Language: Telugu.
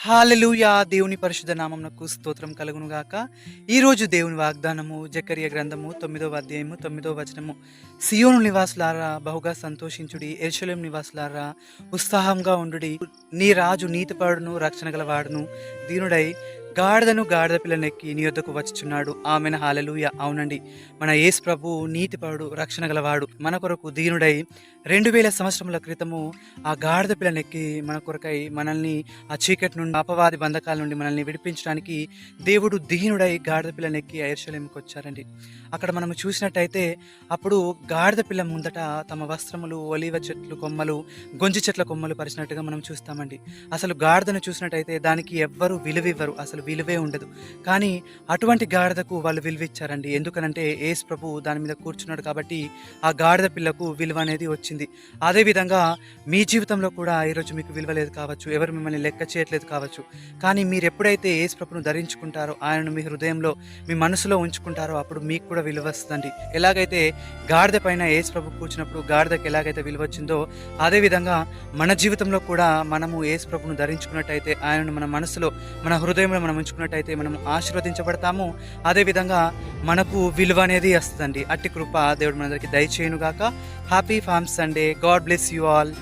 హాలలుయా దేవుని పరిశుద్ధ నామమునకు స్తోత్రం కలుగును గాక ఈ రోజు దేవుని వాగ్దానము జకర్య గ్రంథము తొమ్మిదవ అధ్యాయము తొమ్మిదవ వచనము. సియోను నివాసులారా బహుగా సంతోషించుడి ఎరుషలేం నివాసులారా ఉత్సాహంగా ఉండుడి. నీ రాజు నీతిపరుడును రక్షణ గలవాడును. దీనుడై గాడిదను గాడిద పిల్లనెక్కి నీ యొద్దకు వచ్చుచున్నాడు. ఆమెన. హాలలుయ అవునండి. మన యేసు ప్రభు నీతిపరుడు రక్షణ గలవాడు. మన కొరకు దీనుడై రెండు వేల సంవత్సరముల క్రితము ఆ గాడిద పిల్లనెక్కి మన కొరకై మనల్ని ఆ చీకటి నుండి అపవాది బంధకాల నుండి మనల్ని విడిపించడానికి దేవుడు దీనుడై గాడిద పిల్లనెక్కి ఐర్షలేమికి వచ్చారండి. అక్కడ మనం చూసినట్టయితే అప్పుడు గాడిద పిల్ల ముందట తమ వస్త్రములు ఒలివ చెట్లు కొమ్మలు గొంజి చెట్ల కొమ్మలు పరిచినట్టుగా మనం చూస్తామండి. అసలు గాడిదను చూసినట్టయితే దానికి ఎవ్వరు విలువివ్వరు. అసలు విలువే ఉండదు. కానీ అటువంటి గాడిదకు వాళ్ళు విలువ ఇచ్చారండి ఎందుకనంటే ఏసు ప్రభు దాని మీద కూర్చున్నాడు కాబట్టి ఆ గాడిద పిల్లకు విలువ అనేది వచ్చింది. అదేవిధంగా మీ జీవితంలో కూడా ఈరోజు మీకు విలువ లేదు కావచ్చు. ఎవరు మిమ్మల్ని లెక్క చేయట్లేదు కావచ్చు. కానీ మీరు ఎప్పుడైతే ఏసు ప్రభును ధరించుకుంటారో ఆయనను మీ హృదయంలో మీ మనసులో ఉంచుకుంటారో అప్పుడు మీకు కూడా విలువ వస్తుందండి. ఎలాగైతే గాడిద పైన ఏసు ప్రభు కూర్చున్నప్పుడు గాడిదకి ఎలాగైతే విలువ వచ్చిందో అదేవిధంగా మన జీవితంలో కూడా మనము ఏసు ప్రభును ధరించుకున్నట్టయితే ఆయనను మన మనసులో మన హృదయంలో మనం ఉంచుకున్నట్టయితే మనం ఆశీర్వదించబడతాము. అదేవిధంగా మనకు విలువ అనేది వస్తుందండి. అట్టి కృప దేవుడు మనందరికీ దయచేయునుగాక. Happy farms Sunday God bless you all